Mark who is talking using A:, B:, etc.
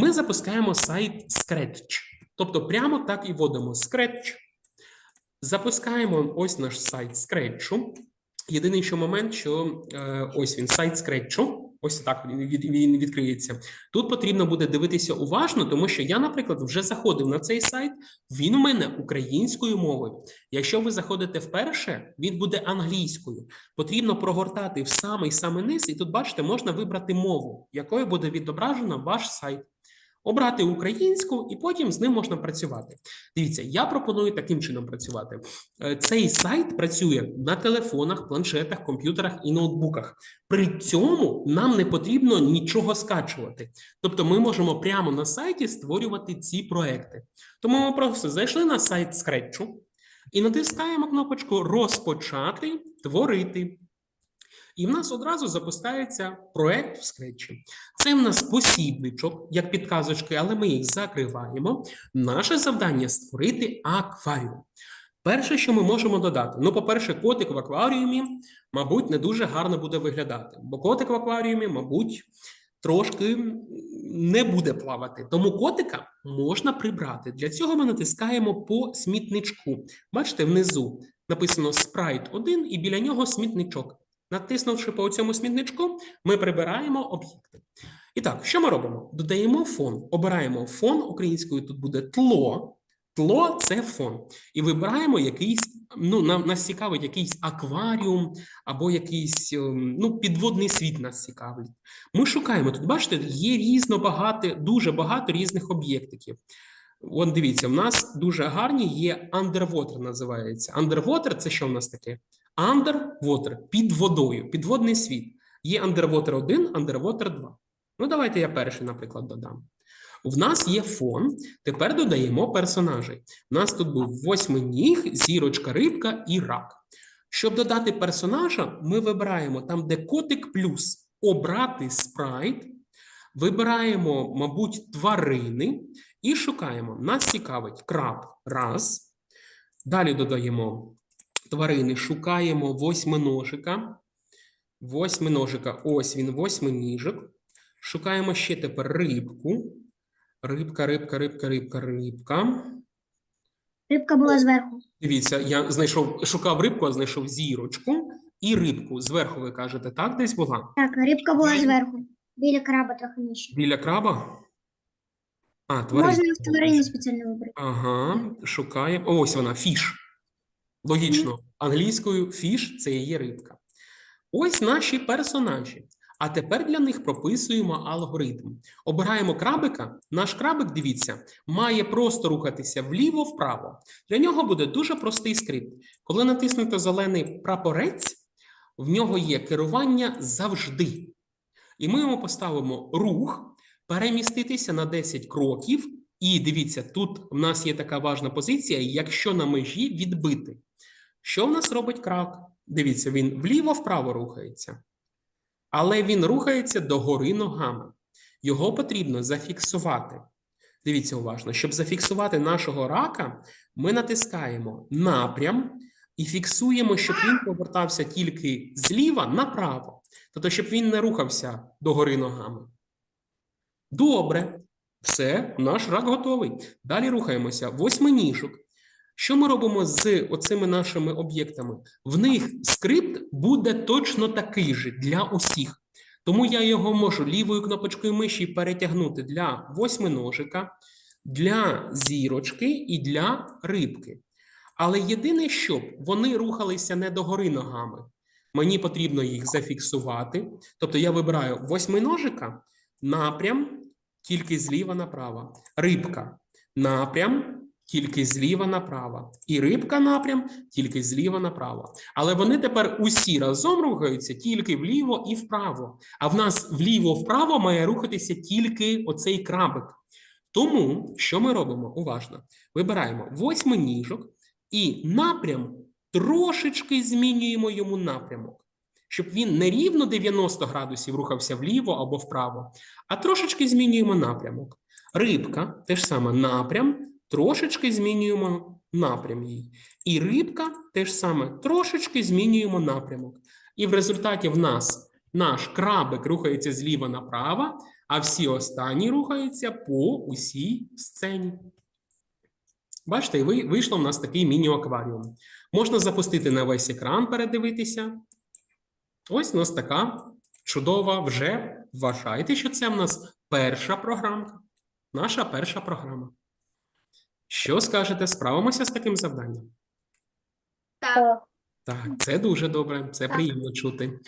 A: Ми запускаємо сайт Scratch. Тобто прямо так і вводимо Scratch. Запускаємо ось наш сайт Scratch. Єдиний що момент, що е, ось він сайт Scratch. Ось так він, відкриється. Тут потрібно буде дивитися уважно, тому що я, наприклад, вже заходив на цей сайт. Він у мене українською мовою. Якщо ви заходите вперше, він буде англійською. Потрібно прогортати в самий самий низ, і тут, бачите, можна вибрати мову, якою буде відображено ваш сайт. Обрати українську, і потім з ним можна працювати. Дивіться, я пропоную таким чином працювати. Е, Цей сайт працює на телефонах, планшетах, комп'ютерах і ноутбуках. При цьому нам не потрібно нічого скачувати. Тобто, ми можемо прямо на сайті створювати ці проекти. Тому ми просто зайшли на сайт Scratch і натискаємо кнопочку Розпочати творити. І в нас одразу запускається проект в Scratch. Це в нас посібничок, як підказочки, але ми їх закриваємо. Наше завдання створити акваріум. Перше, що ми можемо додати, ну, по-перше, котик в акваріумі, мабуть, не дуже гарно буде виглядати, бо котик в акваріумі, мабуть, трошки не буде плавати. Тому котика можна прибрати. Для цього ми натискаємо по смітничку. Бачите, внизу написано спрайт 1 і біля нього смітничок. Натиснувши по цьому смітничку, ми прибираємо об'єкти. І так, що ми робимо? Додаємо фон, обираємо фон українською. Тут буде тло. Тло це фон. І вибираємо якийсь, ну, нам нас цікавить якийсь акваріум або якийсь ем, ну, підводний світ нас цікавить. Ми шукаємо тут, бачите, є різно багато, дуже багато різних об'єктиків. Вон дивіться, в нас дуже гарні є underwater називається. Underwater – це що в нас таке? Underwater – під водою, підводний світ. Є Underwater 1, Underwater 2. Ну, давайте я перший, наприклад, додам. В нас є фон. Тепер додаємо персонажей. У нас тут був восьминіг, зірочка, рибка і рак. Щоб додати персонажа, ми вибираємо там, де котик плюс обрати спрайт, вибираємо, мабуть, тварини і шукаємо. Нас цікавить краб раз. Далі додаємо тварини, шукаємо восьминожика. Восьминожика, ось він, восьминіжок. Шукаємо ще тепер рибку. Рибка, рибка, рибка, рибка, рибка.
B: Рибка була зверху.
A: Дивіться, я знайшов, шукав рибку, а знайшов зірочку і рибку. Зверху ви кажете, так десь була?
B: Так, рибка була зверху. Біля краба трохи нижче.
A: Біля краба? А, тварина.
B: Можна в тварину спеціально вибрати.
A: Ага, шукаємо. Ось вона, фіш. Логічно. Англійською фіш це і є рибка. Ось наші персонажі. А тепер для них прописуємо алгоритм. Обираємо крабика. Наш крабик, дивіться, має просто рухатися вліво-вправо. Для нього буде дуже простий скрипт. Коли натиснуто зелений прапорець, в нього є керування завжди. І ми йому поставимо рух, переміститися на 10 кроків. І дивіться, тут в нас є така важна позиція, якщо на межі відбити. Що в нас робить крак? Дивіться, він вліво-вправо рухається. Але він рухається догори ногами. Його потрібно зафіксувати. Дивіться уважно, щоб зафіксувати нашого рака, ми натискаємо напрям і фіксуємо, щоб він повертався тільки зліва направо. Тобто, щоб він не рухався догори ногами. Добре, все, наш рак готовий. Далі рухаємося. Восьминіжок. Що ми робимо з оцими нашими об'єктами? В них скрипт буде точно такий же для усіх. Тому я його можу лівою кнопочкою миші перетягнути для восьминожика, для зірочки і для рибки. Але єдине, щоб вони рухалися не догори ногами. Мені потрібно їх зафіксувати. Тобто я вибираю восьминожика, напрям тільки зліва направо. Рибка напрям тільки зліва направо. І рибка напрям тільки зліва направо. Але вони тепер усі разом рухаються тільки вліво і вправо. А в нас вліво-вправо має рухатися тільки оцей крабик. Тому що ми робимо? Уважно. Вибираємо восьминіжок і напрям трошечки змінюємо йому напрямок. Щоб він не рівно 90 градусів рухався вліво або вправо, а трошечки змінюємо напрямок. Рибка теж саме напрям, трошечки змінюємо напрям її. І рибка теж саме трошечки змінюємо напрямок. І в результаті в нас наш крабик рухається зліва направо, а всі останні рухаються по усій сцені. Бачите, вийшло в нас такий міні-акваріум. Можна запустити на весь екран, передивитися. Ось у нас така чудова вже. Вважайте, що це в нас перша програмка. Наша перша програма. Що скажете, справимося з таким завданням?
B: Так.
A: Так, це дуже добре, це
B: Так.
A: приємно чути.